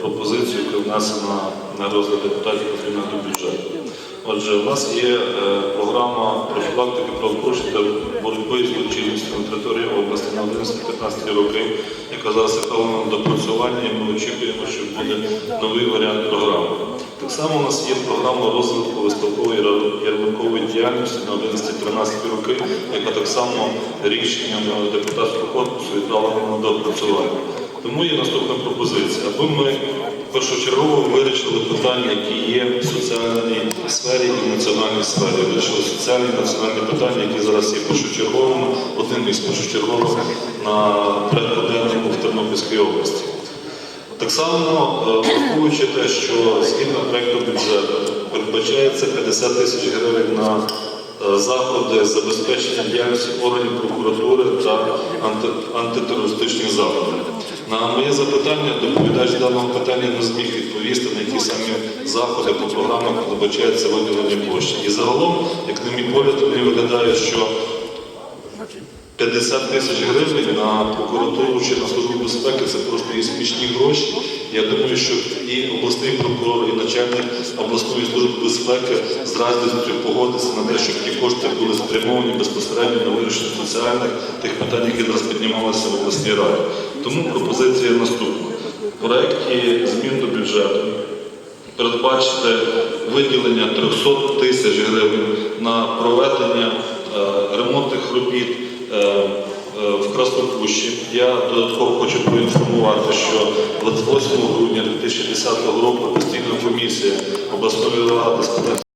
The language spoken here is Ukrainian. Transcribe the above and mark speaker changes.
Speaker 1: пропозицію, яка внесена на розгляд депутатів потрібно до бюджету. Отже, у нас є е, програма профілактики правопорушень та боротьби з злочинністю на території області на 11-15 роки, яка зараз на допрацювання, і ми очікуємо, що буде новий варіант програми. Так само у нас є програма розвитку виставкової ярмаркової діяльності на 11-13 роки, яка так само рішенням депутатського корпусу відправлена на допрацювання. Тому є наступна пропозиція, аби ми першочергово вирішили питання, які є в соціальній сфері і в національній сфері. Вирішили соціальні і національні питання, які зараз є першочерговими, одним із першочергових на порядку денному в Тернопільській області. Так само, е, враховуючи те, що згідно проекту бюджету передбачається 50 тисяч гривень на заходи забезпечення діяльності органів прокуратури та анти- антитерористичних заходів. На моє запитання доповідач даного питання не зміг відповісти, на які самі заходи по програмах передбачається виділення площі. І загалом, як на мій погляд, мені виглядає, що 50 тисяч гривень на прокуратуру чи на службу безпеки це просто є смішні гроші. Я думаю, що і обласний прокурор, і начальник обласної служби безпеки з радістю погодиться на те, щоб ті кошти були спрямовані безпосередньо на вирішення соціальних тих питань, які зараз піднімалися в обласній раді. Тому пропозиція наступна. В проєкті змін до бюджету передбачити виділення 300 тисяч гривень на проведення е, ремонтних робіт в Краснопущі. Я додатково хочу проінформувати, що 28 грудня 2010 року